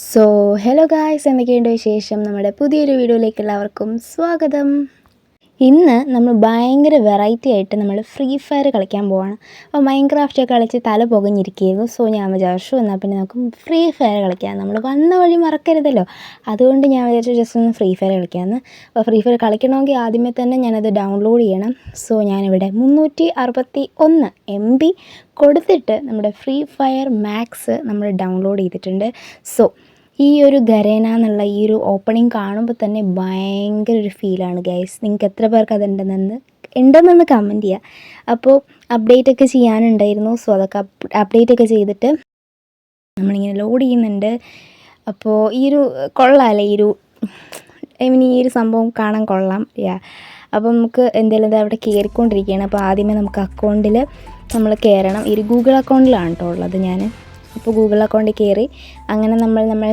So hello guys എന്തൊക്കെയുണ്ട് വിശേഷം? നമ്മുടെ പുതിയൊരു വീഡിയോയിലേക്ക് എല്ലാവർക്കും സ്വാഗതം. ഇന്ന് നമ്മൾ ഭയങ്കര വെറൈറ്റി ആയിട്ട് നമ്മൾ ഫ്രീ ഫയർ കളിക്കാൻ പോവാണ്. അപ്പോൾ മൈൻക്രാഫ്റ്റ് ഒക്കെ കളിച്ച് തല പുകഞ്ഞിരിക്കുകയായിരുന്നു. സോ ഞാൻ വിചാരിച്ചു എന്നാൽ പിന്നെ നമുക്ക് ഫ്രീ ഫയർ കളിക്കാം. നമ്മൾ വന്ന വഴി മറക്കരുതല്ലോ. അതുകൊണ്ട് ഞാൻ വിചാരിച്ചു ജസ്റ്റ് ഒന്ന് ഫ്രീ ഫയർ കളിക്കാമെന്ന് അപ്പോൾ ഫ്രീ ഫയർ കളിക്കണമെങ്കിൽ ആദ്യമേ തന്നെ ഞാനത് ഡൗൺലോഡ് ചെയ്യണം. സോ ഞാനിവിടെ മുന്നൂറ്റി അറുപത്തി ഒന്ന് എം ബി കൊടുത്തിട്ട് നമ്മുടെ ഫ്രീ ഫയർ മാക്സ് നമ്മൾ ഡൗൺലോഡ് ചെയ്തിട്ടുണ്ട്. സോ ഈ ഒരു ഗരേന എന്നുള്ള ഈ ഒരു ഓപ്പണിങ് കാണുമ്പോൾ തന്നെ ഭയങ്കര ഒരു ഫീലാണ് ഗൈസ് നിങ്ങൾക്ക് എത്ര പേർക്ക് അതുണ്ടെന്ന് ഉണ്ടെന്നൊന്ന് കമന്റ് ചെയ്യുക അപ്പോൾ അപ്ഡേറ്റ് ഒക്കെ ചെയ്യാനുണ്ടായിരുന്നു. സോ അതൊക്കെ അപ്ഡേറ്റ് ഒക്കെ ചെയ്തിട്ട് നമ്മളിങ്ങനെ ലോഡ് ചെയ്യുന്നുണ്ട്. അപ്പോൾ ഈ ഒരു കൊള്ളാമല്ലേ ഈ ഒരു ഐ മീൻ ഈ ഒരു സംഭവം കാണാൻ കൊള്ളാം. യാ അപ്പോൾ നമുക്ക് എന്തെങ്കിലും അവിടെ കയറിക്കൊണ്ടിരിക്കുകയാണ് അപ്പോൾ ആദ്യമേ നമുക്ക് അക്കൗണ്ടിൽ നമ്മൾ കയറണം ഈ ഒരു ഗൂഗിൾ അക്കൗണ്ടിലാണ് കേട്ടോ ഉള്ളത് ഞാൻ അപ്പോൾ ഗൂഗിൾ അക്കൗണ്ട് കയറി അങ്ങനെ നമ്മൾ നമ്മൾ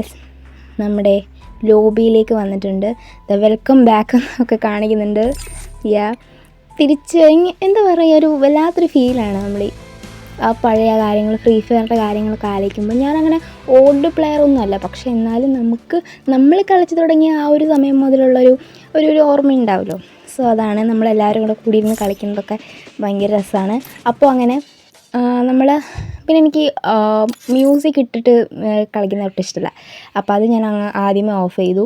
നമ്മുടെ ലോബിയിലേക്ക് വന്നിട്ടുണ്ട്. ദ വെൽക്കം ബാക്ക് എന്നൊക്കെ കാണിക്കുന്നുണ്ട്. യാ. തിരിച്ച് എന്താ പറയുക ഒരു വല്ലാത്തൊരു ഫീലാണ് നമ്മൾ ആ പഴയ കാര്യങ്ങൾ ഫ്രീ ഫയറിന്റെ കാര്യങ്ങളൊക്കെ ആലോചിക്കുമ്പോൾ. ഞാനങ്ങനെ ഓൾഡ് പ്ലെയർ ഒന്നും അല്ല പക്ഷേ എന്നാലും നമുക്ക് നമ്മൾ കളിച്ചു തുടങ്ങിയ ആ ഒരു സമയം മുതലുള്ളൊരു ഒരു ഒരു ഓർമ്മ ഉണ്ടാവുമല്ലോ സോ അതാണ് നമ്മളെല്ലാവരും കൂടെ കൂടി ഇരുന്ന് കളിക്കുന്നതൊക്കെ ഭയങ്കര രസമാണ്. അപ്പോൾ അങ്ങനെ നമ്മൾ പിന്നെ എനിക്ക് മ്യൂസിക് ഇട്ടിട്ട് കളിക്കുന്ന ഒട്ടും ഇഷ്ടമല്ല. അപ്പോൾ അത് ഞാൻ അങ്ങ് ആദ്യമേ ഓഫ് ചെയ്തു.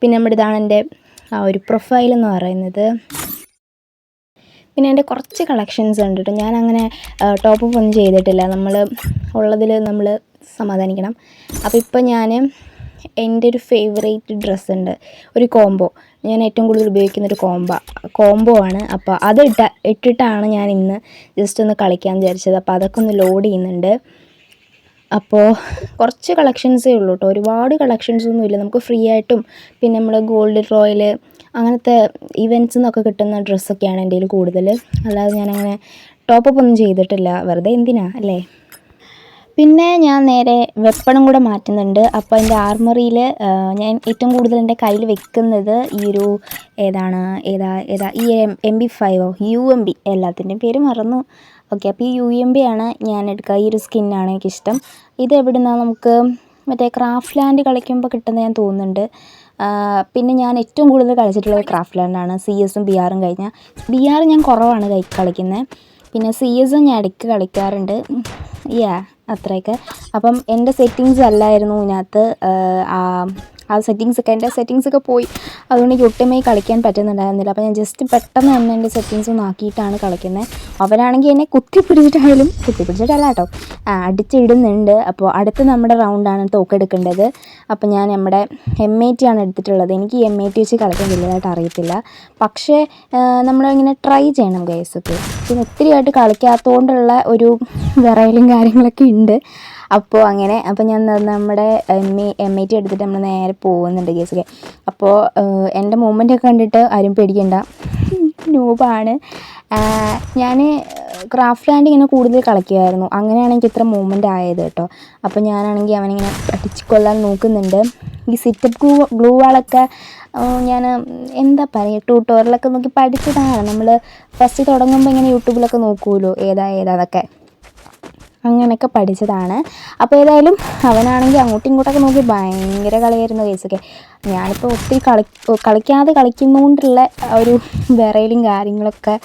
പിന്നെ നമ്മുടെ ഇതാണ് എന്റെ ആ ഒരു പ്രൊഫൈൽ എന്ന് പറയുന്നത്. പിന്നെ എന്റെ കുറച്ച് കളക്ഷൻസ് ഉണ്ട് കേട്ടോ അങ്ങനെ ടോപ്പ് അപ്പ് ഒന്നും ചെയ്തിട്ടില്ല. നമ്മൾ ഉള്ളതിൽ നമ്മൾ സമാധാനിക്കണം. അപ്പോൾ ഇപ്പോൾ ഞാൻ എന്റെ ഒരു ഫേവറേറ്റ് ഡ്രസ്സ് ഉണ്ട്. ഒരു കോംബോ ഞാൻ ഏറ്റവും കൂടുതൽ ഉപയോഗിക്കുന്ന ഒരു കോംബ കോംബോ ആണ്. അപ്പോൾ അത് ഇട്ട ഇട്ടിട്ടാണ് ഞാൻ ഇന്ന് ജസ്റ്റ് ഒന്ന് കളിക്കാൻ വിചാരിച്ചത്. അപ്പോൾ അതൊക്കെ ഒന്ന് ലോഡ് ചെയ്യുന്നുണ്ട്. അപ്പോൾ കുറച്ച് കളക്ഷൻസേ ഉള്ളൂ കേട്ടോ. ഒരുപാട് കളക്ഷൻസ് ഒന്നുമില്ല നമുക്ക് ഫ്രീ ആയിട്ടും പിന്നെ നമ്മൾ ഗോൾഡ് റോയൽ അങ്ങനത്തെ ഇവന്റ്സ് നിന്നൊക്കെ കിട്ടുന്ന ഡ്രസ്സൊക്കെയാണ് എന്റെ കയ്യിൽ കൂടുതൽ അല്ലാതെ ഞാനങ്ങനെ ടോപ്പപ്പ് ഒന്നും ചെയ്തിട്ടില്ല. വെറുതെ എന്തിനാ അല്ലേ? പിന്നെ ഞാൻ നേരെ വെപ്പണും കൂടെ മാറ്റുന്നുണ്ട്. അപ്പോൾ എന്റെ ആർമറിയിൽ ഞാൻ ഏറ്റവും കൂടുതൽ എന്റെ കയ്യിൽ വെക്കുന്നത് ഈ ഒരു ഏതാണ് ഏതാ ഏതാ ഈ എം ബി ഫൈവോ യു എം ബി എല്ലാത്തിന്റെയും പേര് മറന്നു. ഓക്കെ അപ്പോൾ ഈ യു എം ബി ആണ് ഞാൻ എടുക്കുക ഈ ഒരു സ്കിന്നാണ് എനിക്കിഷ്ടം. ഇത് എവിടുന്നാണ് നമുക്ക് മറ്റേ ക്രാഫ്റ്റ് ലാൻഡ് കളിക്കുമ്പോൾ കിട്ടുന്ന ഞാൻ തോന്നുന്നുണ്ട്. പിന്നെ ഞാൻ ഏറ്റവും കൂടുതൽ കളിച്ചിട്ടുള്ളത് ക്രാഫ്റ്റ് ലാൻഡാണ് സി എസും ബി ആറും കഴിഞ്ഞാൽ ബി ആർ ഞാൻ കുറവാണ് കളിക്കുന്നത് പിന്നെ സി എസും ഞാൻ ഇടയ്ക്ക് കളിക്കാറുണ്ട്. യാ അത്രയൊക്കെ. അപ്പം എന്റെ സെറ്റിങ്സ് അല്ലായിരുന്നു ഇതിനകത്ത് ആ സെറ്റിങ്സ് ഒക്കെ എന്റെ സെറ്റിങ്സ് ഒക്കെ പോയി. അതുകൊണ്ട് എനിക്ക് ഒട്ടുമേ കളിക്കാൻ പറ്റുന്നുണ്ടായിരുന്നില്ല. അപ്പോൾ ഞാൻ ജസ്റ്റ് പെട്ടെന്ന് തന്നെ എന്റെ സെറ്റിങ്സ് ഒന്ന് ആക്കിയിട്ടാണ് കളിക്കുന്നത് അവരാണെങ്കിൽ എന്നെ കുത്തി പിടിച്ചിട്ടായാലും കുത്തി പിടിച്ചിട്ടല്ല കേട്ടോ അടിച്ചിടുന്നുണ്ട്. അപ്പോൾ അടുത്ത നമ്മുടെ റൗണ്ടാണ് തോക്കെടുക്കേണ്ടത് അപ്പോൾ ഞാൻ നമ്മുടെ എം ഐ ടി ആണ് എടുത്തിട്ടുള്ളത്. എനിക്ക് എം ഐ ടി വെച്ച് കളിക്കാൻ വലിയതായിട്ട് അറിയത്തില്ല. പക്ഷേ നമ്മളിങ്ങനെ ട്രൈ ചെയ്യണം ഗൈസൊക്കെ പിന്നെ ഒത്തിരിയായിട്ട് കളിക്കാത്തതുകൊണ്ടുള്ള ഒരു വിറയലും കാര്യങ്ങളൊക്കെ ഉണ്ട്. അപ്പോൾ അങ്ങനെ അപ്പോൾ ഞാൻ നമ്മുടെ M E M I T എടുത്തിട്ട് നമ്മൾ നേരെ പോകുന്നുണ്ട് കേസൊക്കെ അപ്പോൾ എന്റെ മൂമെന്റ് ഒക്കെ കണ്ടിട്ട് ആരും പേടിക്കണ്ട. നൂബാണ്. ഞാൻ ക്രാഫ്റ്റ് ലാൻഡ് ഇങ്ങനെ കൂടുതൽ കളിക്കുമായിരുന്നു അങ്ങനെയാണ് എനിക്ക് ഇത്ര മൂവ്മെന്റ് ആയത് കേട്ടോ. അപ്പോൾ ഞാനാണെങ്കിൽ അവനിങ്ങനെ അടിച്ചു കൊല്ലാൻ നോക്കുന്നുണ്ട്. ഈ സിറ്റപ്പ് ഗ്ലൂ ഗ്ലൂ വാളൊക്കെ ഞാൻ എന്താ പറയുക ട്യൂട്ടോറിയലൊക്കെ നോക്കി പഠിച്ചതാണ്. നമ്മൾ ഫസ്റ്റ് തുടങ്ങുമ്പോൾ ഇങ്ങനെ യൂട്യൂബിലൊക്കെ നോക്കുമല്ലോ ഏതാ ഏതാന്നൊക്കെ അങ്ങനെയൊക്കെ പഠിച്ചതാണ്. അപ്പോൾ ഏതായാലും അവനാണെങ്കിൽ അങ്ങോട്ടും ഇങ്ങോട്ടൊക്കെ നോക്കി ഭയങ്കര കളിയായിരുന്നു കേസൊക്കെ. ഞാനിപ്പോൾ ഒത്തിരി കളി കളിക്കാതെ കളിക്കുന്നതുകൊണ്ടുള്ള ഒരു വിറയിലും കാര്യങ്ങളൊക്കെ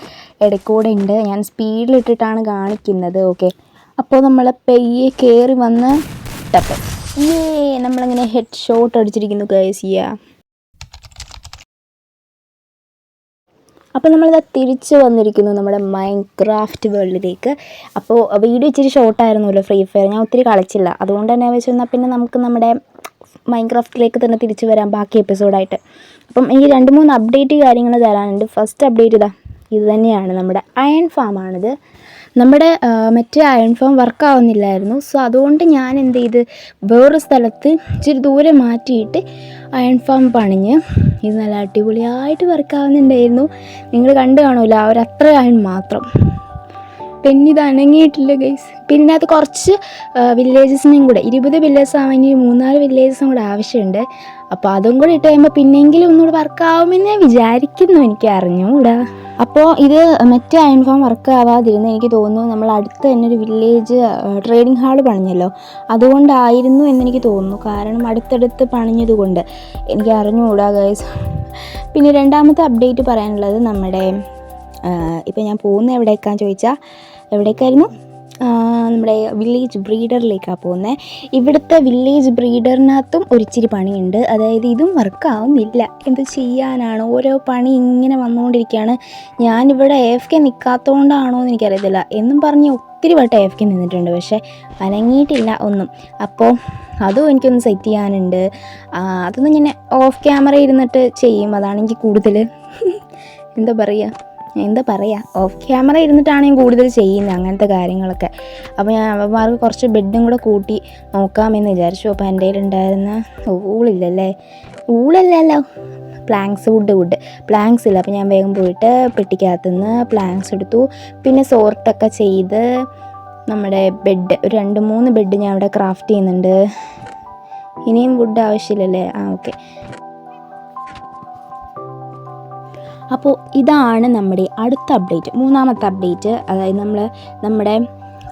ഇടയ്ക്കൂടെ ഉണ്ട് ഞാൻ സ്പീഡിലിട്ടിട്ടാണ് കാണിക്കുന്നത്. ഓക്കെ. അപ്പോൾ നമ്മൾ പെയ്യെ കയറി വന്ന് ടപ്പ്. ഏ നമ്മളിങ്ങനെ ഹെഡ് ഷോട്ട് അടിച്ചിരിക്കുന്നു ഗൈസ് അപ്പോൾ നമ്മളിതാ തിരിച്ച് വന്നിരിക്കുന്നു നമ്മുടെ മൈൻക്രാഫ്റ്റ് വേൾഡിലേക്ക് അപ്പോൾ വീഡിയോ ഇച്ചിരി ഷോർട്ടായിരുന്നല്ലോ ഫ്രീ ഫയർ ഞാൻ ഒത്തിരി കളിച്ചില്ല. അതുകൊണ്ട് തന്നെ വെച്ചാൽ പിന്നെ നമുക്ക് നമ്മുടെ മൈൻക്രാഫ്റ്റിലേക്ക് തന്നെ തിരിച്ചു വരാം ബാക്കി എപ്പിസോഡായിട്ട് അപ്പം എനിക്ക് രണ്ട് മൂന്ന് അപ്ഡേറ്റ് കാര്യങ്ങൾ തരാനുണ്ട്. ഫസ്റ്റ് അപ്ഡേറ്റ് ഇതാ. ഇത് തന്നെയാണ് നമ്മുടെ അയൺ ഫാമാണിത് നമ്മുടെ മറ്റേ അയൺ ഫോം വർക്ക് ആവുന്നില്ലായിരുന്നു. സോ അതുകൊണ്ട് ഞാൻ എന്ത് ചെയ്ത് വേറൊരു സ്ഥലത്ത് ഇച്ചിരി ദൂരെ മാറ്റിയിട്ട് അയൺ ഫോം പണിഞ്ഞ് ഇത് നല്ല അടിപൊളിയായിട്ട് വർക്ക് ആവുന്നുണ്ടായിരുന്നു. നിങ്ങൾ കണ്ടു കാണൂല അത്ര അയൺ മാത്രം. പെണ്ണിത് അനങ്ങിയിട്ടില്ല ഗൈസ് പിന്നെ അത് കുറച്ച് വില്ലേജസിനെയും കൂടെ ഇരുപത് വില്ലേജസ് ആവാൻ മൂന്നാൽ വില്ലേജസും കൂടെ ആവശ്യമുണ്ട്. അപ്പോൾ അതും കൂടെ ഇട്ട് കഴിയുമ്പോൾ പിന്നെങ്കിലും ഒന്നുകൂടെ വർക്കാവുമെന്ന് വിചാരിക്കുന്നു എനിക്ക് അറിഞ്ഞൂടാ. അപ്പോൾ ഇത് മറ്റേ അയൺ ഫാം വർക്ക് ആവാതിരുന്ന് എനിക്ക് തോന്നുന്നു നമ്മൾ അടുത്ത് തന്നെ ഒരു വില്ലേജ് ട്രേഡിംഗ് ഹാൾ പണിഞ്ഞല്ലോ. അതുകൊണ്ടായിരുന്നു എന്നെനിക്ക് തോന്നുന്നു. കാരണം അടുത്തടുത്ത് പണിഞ്ഞതുകൊണ്ട് എനിക്ക് അറിഞ്ഞുകൂടാ ഗൈസ് പിന്നെ രണ്ടാമത്തെ അപ്ഡേറ്റ് പറയാനുള്ളത് നമ്മുടെ ഇപ്പം ഞാൻ പോകുന്ന എവിടേക്കാന്ന് ചോദിച്ചാൽ എവിടേക്കായിരുന്നു? നമ്മുടെ വില്ലേജ് ബ്രീഡറിലേക്കാണ് പോകുന്നത് ഇവിടുത്തെ വില്ലേജ് ബ്രീഡറിനകത്തും ഒരിച്ചിരി പണിയുണ്ട്. അതായത് ഇതും വർക്കാവുന്നില്ല എന്ത് ചെയ്യാനാണ്? ഓരോ പണി ഇങ്ങനെ വന്നുകൊണ്ടിരിക്കുകയാണ് ഞാനിവിടെ എഫ് കെ നിൽക്കാത്തതുകൊണ്ടാണോ എന്ന് എനിക്കറിയത്തില്ല. എന്നും പറഞ്ഞ് ഒത്തിരി വട്ടം എഫ് കെ നിന്നിട്ടുണ്ട്. പക്ഷേ അനങ്ങിയിട്ടില്ല ഒന്നും. അപ്പോൾ അതും എനിക്കൊന്ന് സെറ്റ് ചെയ്യാനുണ്ട്. അതൊന്നും ഞാൻ ഓഫ് ക്യാമറ ഇരുന്നിട്ട് ചെയ്യും. അതാണ് എനിക്ക് കൂടുതൽ എന്താ പറയുക എന്താ പറയുക ഓഫ് ക്യാമറ ഇരുന്നിട്ടാണ് ഞാൻ കൂടുതൽ ചെയ്യുന്നത് അങ്ങനത്തെ കാര്യങ്ങളൊക്കെ. അപ്പോൾ ഞാൻ അവന്മാർക്ക് കുറച്ച് ബെഡും കൂടെ കൂട്ടി നോക്കാമെന്ന് വിചാരിച്ചു. അപ്പോൾ എന്റെ കയ്യിലുണ്ടായിരുന്ന ഊളില്ലല്ലേ? ഊളല്ലല്ലോ. പ്ലാങ്ക്സ് വുഡ് വുഡ് പ്ലാങ്ക്സ് ഇല്ല. അപ്പോൾ ഞാൻ വേഗം പോയിട്ട് പെട്ടിക്കകത്തുനിന്ന് പ്ലാങ്ക്സ് എടുത്തു. പിന്നെ സോർട്ടൊക്കെ ചെയ്ത് നമ്മുടെ ബെഡ് ഒരു രണ്ട് മൂന്ന് ബെഡ് ഞാൻ അവിടെ ക്രാഫ്റ്റ് ചെയ്യുന്നുണ്ട്. ഇനിയും വുഡ് ആവശ്യമില്ലല്ലേ? ആ ഓക്കെ അപ്പോൾ ഇതാണ് നമ്മുടെ അടുത്ത അപ്ഡേറ്റ് മൂന്നാമത്തെ അപ്ഡേറ്റ് അതായത് നമ്മൾ നമ്മുടെ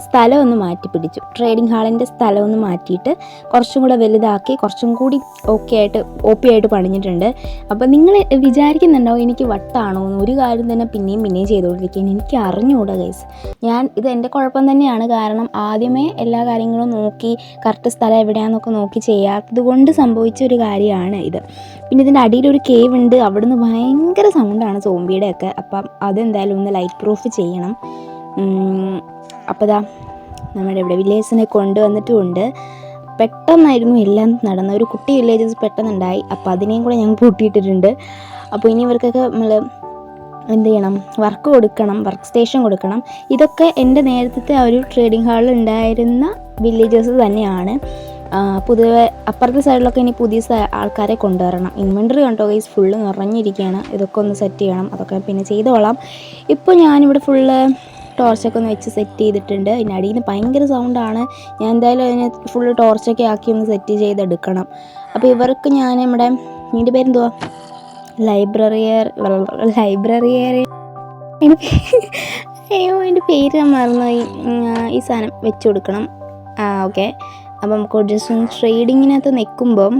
സ്ഥലം ഒന്ന് മാറ്റി പിടിച്ചു ട്രേഡിംഗ് ഹാളിന്റെ സ്ഥലമൊന്ന് മാറ്റിയിട്ട് കുറച്ചും കൂടെ വലുതാക്കി കുറച്ചും കൂടി ഓക്കെ ആയിട്ട് ഒ പി ആയിട്ട് പണിഞ്ഞിട്ടുണ്ട്. അപ്പോൾ നിങ്ങൾ വിചാരിക്കുന്നുണ്ടോ എനിക്ക് വട്ടാണോ എന്ന്? ഒരു കാര്യം തന്നെ പിന്നെയും പിന്നെയും ചെയ്തുകൊണ്ടിരിക്കുകയാണ്. എനിക്ക് അറിഞ്ഞുകൂടാ ഗൈസ് ഞാൻ ഇത് എന്റെ കുഴപ്പം തന്നെയാണ്. കാരണം ആദ്യമേ എല്ലാ കാര്യങ്ങളും നോക്കി കറക്റ്റ് സ്ഥലം എവിടെയാണെന്നൊക്കെ നോക്കി ചെയ്യാത്തത് കൊണ്ട് സംഭവിച്ച ഒരു കാര്യമാണ് ഇത്. പിന്നെ ഇതിന്റെ അടിയിൽ ഒരു കേവ് ഉണ്ട്. അവിടുന്ന് ഭയങ്കര സൗണ്ടാണ് സോംബിയുടെ ഒക്കെ അപ്പം അതെന്തായാലും ഒന്ന് ലൈറ്റ് പ്രൂഫ് ചെയ്യണം. അപ്പോൾ ദാ നമ്മുടെ ഇവിടെ വില്ലേജിനെ കൊണ്ടുവന്നിട്ടുമുണ്ട്. പെട്ടെന്നായിരുന്നു എല്ലാം നടന്ന ഒരു കുട്ടി വില്ലേജസ് പെട്ടെന്നുണ്ടായി. അപ്പോൾ അതിനെയും കൂടെ ഞങ്ങൾ പൂട്ടിയിട്ടിട്ടുണ്ട്. അപ്പോൾ ഇനി ഇവർക്കൊക്കെ നമ്മൾ എന്ത് ചെയ്യണം? വർക്ക് കൊടുക്കണം. വർക്ക് സ്റ്റേഷൻ കൊടുക്കണം. ഇതൊക്കെ എന്റെ നേരത്തെ ഒരു ട്രേഡിംഗ് ഹാളിൽ ഉണ്ടായിരുന്ന വില്ലേജസ് തന്നെയാണ്. പൊതുവെ അപ്പുറത്തെ സൈഡിലൊക്കെ ഇനി പുതിയ ആൾക്കാരെ കൊണ്ടുവരണം. ഇൻവെന്ററി കണ്ടോ ഗൈസ് ഫുള്ള് നിറഞ്ഞിരിക്കുകയാണ്. ഇതൊക്കെ ഒന്ന് സെറ്റ് ചെയ്യണം. അതൊക്കെ പിന്നെ ചെയ്തോളാം. ഇപ്പോൾ ഞാനിവിടെ ഫുള്ള് ടോർച്ചൊക്കെ ഒന്ന് വെച്ച് സെറ്റ് ചെയ്തിട്ടുണ്ട്. ഇതിന്റെ അടിയിൽ നിന്ന് ഭയങ്കര സൗണ്ടാണ് ഞാൻ എന്തായാലും അതിനെ ഫുള്ള് ടോർച്ചൊക്കെ ആക്കി ഒന്ന് സെറ്റ് ചെയ്തെടുക്കണം. അപ്പോൾ ഇവർക്ക് ഞാൻ നമ്മുടെ ഇതിന്റെ പേരെന്തുവാ? ലൈബ്രറിയർ ലൈബ്രറിയർ അയ്യോ അതിന്റെ പേര് ഞാൻ മറന്നുപോയി ഈ സാധനം വെച്ച് കൊടുക്കണം. ആ ഓക്കെ അപ്പം നമുക്ക് ജസ്റ്റ് ട്രേഡിങ്ങിനകത്ത് നിൽക്കുമ്പം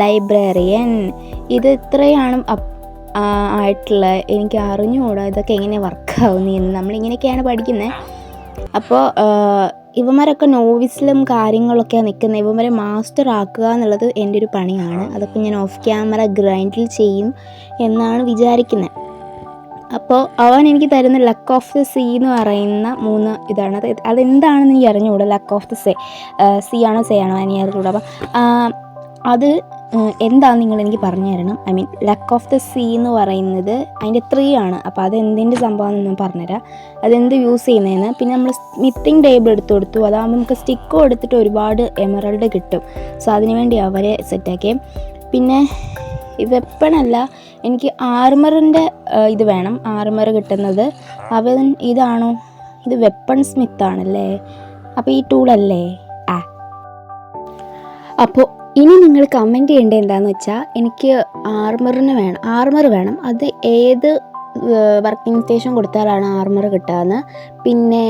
ലൈബ്രറിയൻ ഇത് ഇത്രയാണ് അപ്പ് ആയിട്ടുള്ള എനിക്ക് അറിഞ്ഞുകൂടാ ഇതൊക്കെ എങ്ങനെ വർക്കാവുന്നു എന്ന്. നമ്മളിങ്ങനെയൊക്കെയാണ് പഠിക്കുന്നത് അപ്പോൾ ഇവന്മാരൊക്കെ നോവിസിലും കാര്യങ്ങളൊക്കെ നിൽക്കുന്നത് ഇവന്മാരെ മാസ്റ്റർ ആക്കുക എന്നുള്ളത് എന്റെ ഒരു പണിയാണ്. അതൊക്കെ ഞാൻ ഓഫ് ക്യാമറ ഗ്രൈൻഡിൽ ചെയ്യും എന്നാണ് വിചാരിക്കുന്നത് അപ്പോൾ അവൻ എനിക്ക് തരുന്ന ലക്ക് ഓഫ് ദ സീ എന്ന് പറയുന്ന മൂന്ന് ഇതാണ്. അത് അതെന്താണെന്ന് എനിക്ക് അറിഞ്ഞുകൂടാ luck of the say sea ആണോ സേ ആണോ അനിയറിലൂടെ അപ്പം അത് എന്താണെന്ന് നിങ്ങൾ എനിക്ക് പറഞ്ഞു തരണം. I mean luck of the sea എന്ന് പറയുന്നത് അതിന്റെ ത്രീ ആണ് അപ്പോൾ അത് എന്തിന്റെ സംഭവം ഞാൻ പറഞ്ഞുതരാം. അതെന്ത് യൂസ് ചെയ്യുന്നതെന്ന്. പിന്നെ നമ്മൾ സ്മിത്തിങ് ടേബിൾ എടുത്തു കൊടുത്തു. അതാകുമ്പോൾ നമുക്ക് സ്റ്റിക്കോ എടുത്തിട്ട് ഒരുപാട് എമറൽഡ് കിട്ടും. സോ അതിന് വേണ്ടി അവരെ സെറ്റാക്കി പിന്നെ വെപ്പണല്ല എനിക്ക് ആർമറിന്റെ ഇത് വേണം. ആർമർ കിട്ടുന്നത്. അവൻ ഇതാണോ? ഇത് വെപ്പൺ സ്മിത്താണല്ലേ? അപ്പോൾ ഈ ടൂളല്ലേ? ആ. അപ്പോൾ ഇനി നിങ്ങൾ കമന്റ് ചെയ്യേണ്ടത് എന്താണെന്ന് വെച്ചാൽ എനിക്ക് ആർമറിന് വേണം ആർമർ വേണം. അത് ഏത് വർക്കിംഗ് സ്റ്റേഷൻ കൊടുത്താലാണ് ആർമർ കിട്ടാന്ന്. പിന്നെ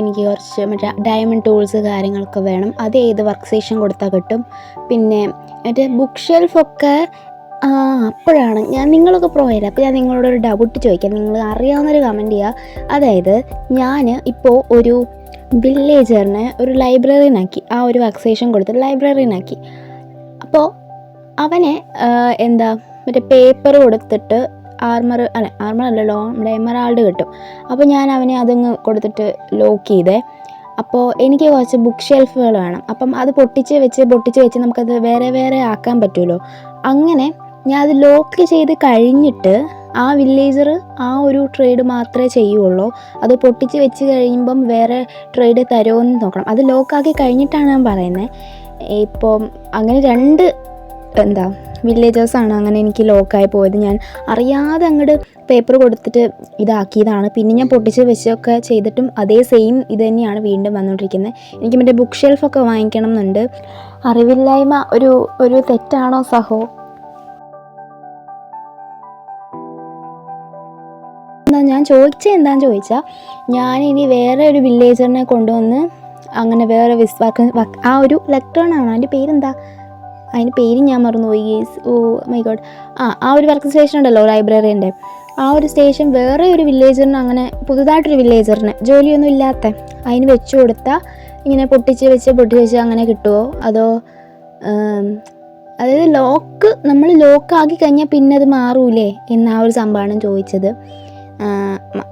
എനിക്ക് കുറച്ച് മറ്റേ ഡയമണ്ട് ടൂൾസ് കാര്യങ്ങളൊക്കെ വേണം. അത് ഏത് വർക്ക് സ്റ്റേഷൻ കൊടുത്താൽ കിട്ടും. പിന്നെ മറ്റേ ബുക്ക് ഷെൽഫൊക്കെ ആ അപ്പോഴാണ്. ഞാൻ നിങ്ങളൊക്കെ പ്രോയല്ല അപ്പോൾ ഞാൻ നിങ്ങളോട് ഒരു ഡൗട്ട് ചോദിക്കാം. നിങ്ങൾ അറിയാവുന്നൊരു കമന്റ് ചെയ്യുക അതായത് ഞാൻ ഇപ്പോൾ ഒരു വില്ലേജറിനെ ഒരു ലൈബ്രറിനാക്കി ആ ഒരു വർക്ക് സ്റ്റേഷൻ കൊടുത്ത് ലൈബ്രറിനാക്കി അപ്പോൾ അവനെ എന്താ മറ്റേ പേപ്പർ കൊടുത്തിട്ട് ആർമർ അല്ല ആർമർ അല്ലല്ലോ നമ്മുടെ എമറാൾഡ് കിട്ടും. അപ്പോൾ ഞാൻ അവനെ അതങ്ങ് കൊടുത്തിട്ട് ലോക്ക് ചെയ്തേ. അപ്പോൾ എനിക്ക് കുറച്ച് ബുക്ക് ഷെൽഫുകൾ വേണം. അപ്പം അത് പൊട്ടിച്ച് വെച്ച് പൊട്ടിച്ച് വെച്ച് നമുക്കത് വേറെ വേറെ ആക്കാൻ പറ്റുമല്ലോ. അങ്ങനെ ഞാൻ അത് ലോക്ക് ചെയ്ത് കഴിഞ്ഞിട്ട് ആ വില്ലേജർ ആ ഒരു ട്രേഡ് മാത്രമേ ചെയ്യുള്ളൂ. അത് പൊട്ടിച്ച് വെച്ച് കഴിയുമ്പം വേറെ ട്രേഡ് തരുമോ എന്ന് നോക്കണം. അത് ലോക്കാക്കി കഴിഞ്ഞിട്ടാണ് ഞാൻ പറയുന്നത് ഇപ്പം അങ്ങനെ രണ്ട് എന്താ വില്ലേജേഴ്സാണ് അങ്ങനെ എനിക്ക് ലോക്കായി പോയത്. ഞാൻ അറിയാതെ അങ്ങോട്ട് പേപ്പർ കൊടുത്തിട്ട് ഇതാക്കിയതാണ്. പിന്നെ ഞാൻ പൊട്ടിച്ച് വെച്ചൊക്കെ ചെയ്തിട്ടും അതേ സെയിം ഇത് തന്നെയാണ് വീണ്ടും വന്നുകൊണ്ടിരിക്കുന്നത് എനിക്ക് മറ്റേ ബുക്ക് ഷെൽഫൊക്കെ വാങ്ങിക്കണം എന്നുണ്ട് അറിവില്ലായ്മ ഒരു ഒരു തെറ്റാണോ സഹോ? ഞാൻ ചോദിച്ചത് എന്താണെന്ന് ചോദിച്ചാൽ ഇനി വേറെ ഒരു വില്ലേജറിനെ കൊണ്ടുവന്ന് അങ്ങനെ വേറെ ആ ഒരു ലെക്ടേൺ ആണ്. അതിന്റെ പേരെന്താ? അതിന്റെ പേര് ഞാൻ മറന്നുപോയി ഗേസ് ഓ മൈ ഗോഡ് ആ ആ ഒരു വർക്ക് സ്റ്റേഷൻ ഉണ്ടല്ലോ ലൈബ്രറീന്റെ ആ ഒരു സ്റ്റേഷൻ വേറെ ഒരു വില്ലേജറിന് അങ്ങനെ പുതുതായിട്ടൊരു വില്ലേജറിന് ജോലിയൊന്നും ഇല്ലാത്ത അതിന് വെച്ച് കൊടുത്താൽ ഇങ്ങനെ പൊട്ടിച്ച് വെച്ച് പൊട്ടിച്ച് വെച്ച് അങ്ങനെ കിട്ടുമോ അതോ അതായത് ലോക്ക് നമ്മൾ ലോക്കാക്കി കഴിഞ്ഞാൽ പിന്നെ അത് മാറൂലേ? എന്ന ആ ഒരു സംഭവമാണ് ചോദിച്ചത്.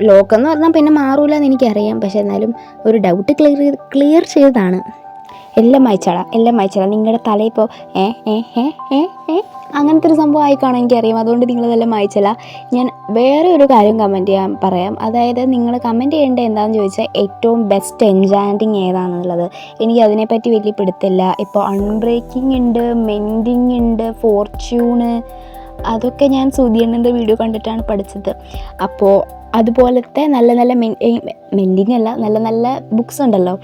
ലോക്ക് എന്ന് പറഞ്ഞാൽ പിന്നെ മാറൂല എന്ന് എനിക്കറിയാം. പക്ഷേ എന്നാലും ഒരു ഡൗട്ട് ക്ലിയർ ക്ലിയർ ചെയ്തതാണ്. എല്ലാം വായിച്ചാളാ എല്ലാം വായിച്ചാളാ. നിങ്ങളുടെ തലയിൽ ഇപ്പോൾ ഏ ഏ ഏ ഏ ഏ അങ്ങനത്തെ ഒരു സംഭവം ആയിക്കാണോ എനിക്കറിയാം. അതുകൊണ്ട് നിങ്ങളതെല്ലാം വായിച്ചാല ഞാൻ വേറെ ഒരു കാര്യം കമന്റ് ചെയ്യാൻ പറയാം. അതായത് നിങ്ങൾ കമന്റ് ചെയ്യേണ്ട എന്താണെന്ന് ചോദിച്ചാൽ ഏറ്റവും ബെസ്റ്റ് എൻജാന്റിങ് ഏതാണെന്നുള്ളത് എനിക്ക് അതിനെപ്പറ്റി വലിയ പിടുത്തില്ല. ഇപ്പോൾ അൺബ്രേക്കിംഗ് ഉണ്ട് മെൻഡിങ് ഉണ്ട് ഫോർച്യൂണ് അതൊക്കെ ഞാൻ സുധീണ്ണന്റെ വീഡിയോ കണ്ടിട്ടാണ് പഠിച്ചത്. അപ്പോൾ അതുപോലത്തെ നല്ല നല്ല മെൻഡിങ് അല്ല നല്ല നല്ല ബുക്സ് ഉണ്ടല്ലോ.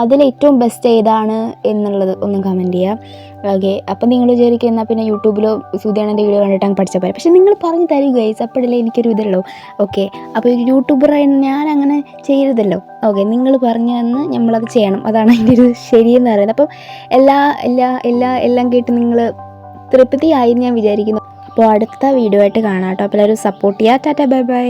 അതിൽ ഏറ്റവും ബെസ്റ്റ് ഏതാണ് എന്നുള്ളത് ഒന്ന് കമന്റ് ചെയ്യുക ഓക്കെ അപ്പം നിങ്ങൾ വിചാരിക്കുക എന്നാൽ പിന്നെ യൂട്യൂബിലോ സുധിയാണെന്റെ വീഡിയോ കണ്ടിട്ട് അങ്ങ് പഠിച്ചാൽ പോലെ പക്ഷേ നിങ്ങൾ പറഞ്ഞു തരും ഗൈസ് അപ്പോഴല്ലേ എനിക്കൊരു ഇതുള്ളൂ. ഓക്കെ അപ്പോൾ ഒരു യൂട്യൂബറായി ഞാൻ അങ്ങനെ ചെയ്യരുതല്ലോ. ഓക്കെ നിങ്ങൾ പറഞ്ഞു തന്ന് നമ്മളത് ചെയ്യണം. അതാണ് അതിന്റെ ഒരു ശരിയെന്ന് പറയുന്നത്. അപ്പം എല്ലാ എല്ലാ എല്ലാ എല്ലാം കേട്ട് നിങ്ങൾ തൃപ്തിയായി ഞാൻ വിചാരിക്കുന്നു. അപ്പോൾ അടുത്ത വീഡിയോ ആയിട്ട് കാണാം കേട്ടോ. അപ്പോൾ എല്ലാവരും സപ്പോർട്ട് ചെയ്യുക ടാറ്റ ബൈ ബൈ